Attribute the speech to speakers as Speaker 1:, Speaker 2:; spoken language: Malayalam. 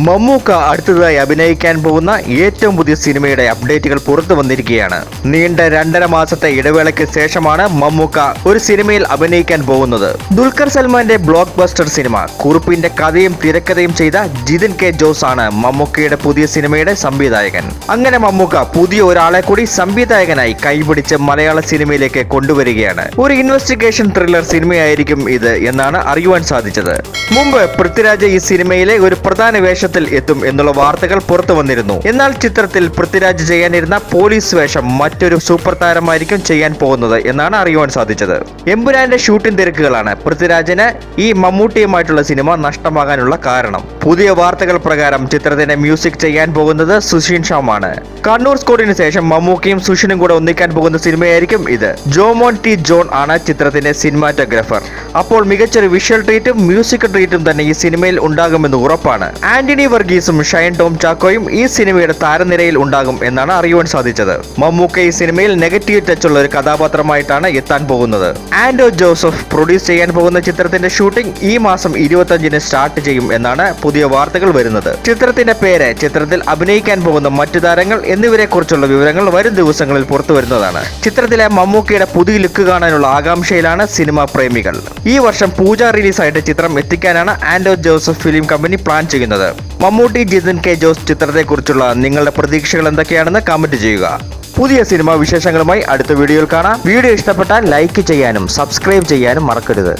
Speaker 1: മമ്മൂക്ക അടുത്തതായി അഭിനയിക്കാൻ പോകുന്ന ഏറ്റവും പുതിയ സിനിമയുടെ അപ്ഡേറ്റുകൾ പുറത്തു വന്നിരിക്കുകയാണ്. നീണ്ട രണ്ടര മാസത്തെ ഇടവേളയ്ക്ക് ശേഷമാണ് മമ്മൂക്ക ഒരു സിനിമയിൽ അഭിനയിക്കാൻ പോകുന്നത്. ദുൽഖർ സൽമാന്റെ ബ്ലോക്ക് ബസ്റ്റർ സിനിമ കുറുപ്പിന്റെ കഥയും തിരക്കഥയും ചെയ്ത ജിതിൻ കെ ജോസ് ആണ് മമ്മൂക്കയുടെ പുതിയ സിനിമയുടെ സംവിധായകൻ. അങ്ങനെ മമ്മൂക്ക പുതിയ ഒരാളെ കൂടി സംവിധായകനായി കൈപിടിച്ച് മലയാള സിനിമയിലേക്ക് കൊണ്ടുവരികയാണ്. ഒരു ഇൻവെസ്റ്റിഗേഷൻ ത്രില്ലർ സിനിമയായിരിക്കും ഇത് എന്നാണ് അറിയുവാൻ സാധിച്ചത്. മുമ്പ് പൃഥ്വിരാജ് ഈ സിനിമയിലെ ഒരു പ്രധാന വേഷത്തിൽ എത്തും എന്നുള്ള വാർത്തകൾ പുറത്തു വന്നിരുന്നു. എന്നാൽ ചിത്രത്തിൽ പൃഥ്വിരാജ് ചെയ്യാനിരുന്ന പോലീസ് വേഷം മറ്റൊരു സൂപ്പർ താരമായിരിക്കും ചെയ്യാൻ പോകുന്നത് എന്നാണ് അറിയുവാൻ സാധിച്ചത്. എമ്പുരാന്റെ ഷൂട്ടിംഗ് തിരക്കുകളാണ് പൃഥ്വിരാജിന് ഈ മമ്മൂട്ടിയുമായിട്ടുള്ള സിനിമ നഷ്ടമാകാനുള്ള കാരണം. പുതിയ വാർത്തകൾ പ്രകാരം ചിത്രത്തിന്റെ മ്യൂസിക് ചെയ്യാൻ പോകുന്നത് സുഷീൻ ഷാമാണ്. കണ്ണൂർ സ്കോഡിന് ശേഷം മമ്മൂക്കയും സുഷിനും കൂടെ ഒന്നിക്കാൻ പോകുന്ന സിനിമയായിരിക്കും ഇത്. ജോമോൻ ടി ജോൺ ആണ് ചിത്രത്തിന്റെ സിനിമാറ്റോഗ്രാഫർ. അപ്പോൾ മികച്ചൊരു വിഷ്വൽ ട്രീറ്റും മ്യൂസിക് ട്രീറ്റും തന്നെ ഈ സിനിമയിൽ ഉണ്ടാകുമെന്ന് ഉറപ്പാണ്. ആന്റണി വർഗീസും ഷൈൻ ടോം ചാക്കോയും ഈ സിനിമയുടെ താരനിരയിൽ ഉണ്ടാകും എന്നാണ് അറിയുവാൻ സാധിച്ചത്. മമ്മൂക്ക ഈ സിനിമയിൽ നെഗറ്റീവ് ടച്ചുള്ള ഒരു കഥാപാത്രമായിട്ടാണ് എത്താൻ പോകുന്നത്. ആൻഡോ ജോസഫ് പ്രൊഡ്യൂസ് ചെയ്യാൻ പോകുന്ന ചിത്രത്തിന്റെ ഷൂട്ടിംഗ് ഈ മാസം ഇരുപത്തഞ്ചിന് സ്റ്റാർട്ട് ചെയ്യും എന്നാണ് പുതിയ വാർത്തകൾ വരുന്നത്. ചിത്രത്തിന്റെ പേര് ചിത്രത്തിൽ അഭിനയിക്കാൻ പോകുന്ന മറ്റു താരങ്ങൾ എന്നിവരെ കുറിച്ചുള്ള വിവരങ്ങൾ വരും ദിവസങ്ങളിൽ പുറത്തുവരുന്നതാണ്. ചിത്രത്തിലെ മമ്മൂക്കയുടെ പുതിയ ലുക്ക് കാണാനുള്ള ആകാംക്ഷയിലാണ് സിനിമാ പ്രേമികൾ. ഈ വർഷം പൂജ റിലീസായിട്ട് ചിത്രം എത്തിക്കാനാണ് Anto Joseph film company plan ചെയ്യുന്നത്. മമ്മൂട്ടി ജിതിൻ കെ ജോസ് ചിത്രത്തെക്കുറിച്ചുള്ള നിങ്ങളുടെ പ്രതീക്ഷകൾ എന്തൊക്കെയാണെന്ന് കമന്റ് ചെയ്യുക. പുതിയ സിനിമാ വിശേഷങ്ങളുമായി അടുത്ത വീഡിയോയിൽ കാണാം. വീഡിയോ ഇഷ്ടപ്പെട്ടാൽ ലൈക്ക് ചെയ്യാനും സബ്സ്ക്രൈബ് ചെയ്യാനും മറക്കരുത്.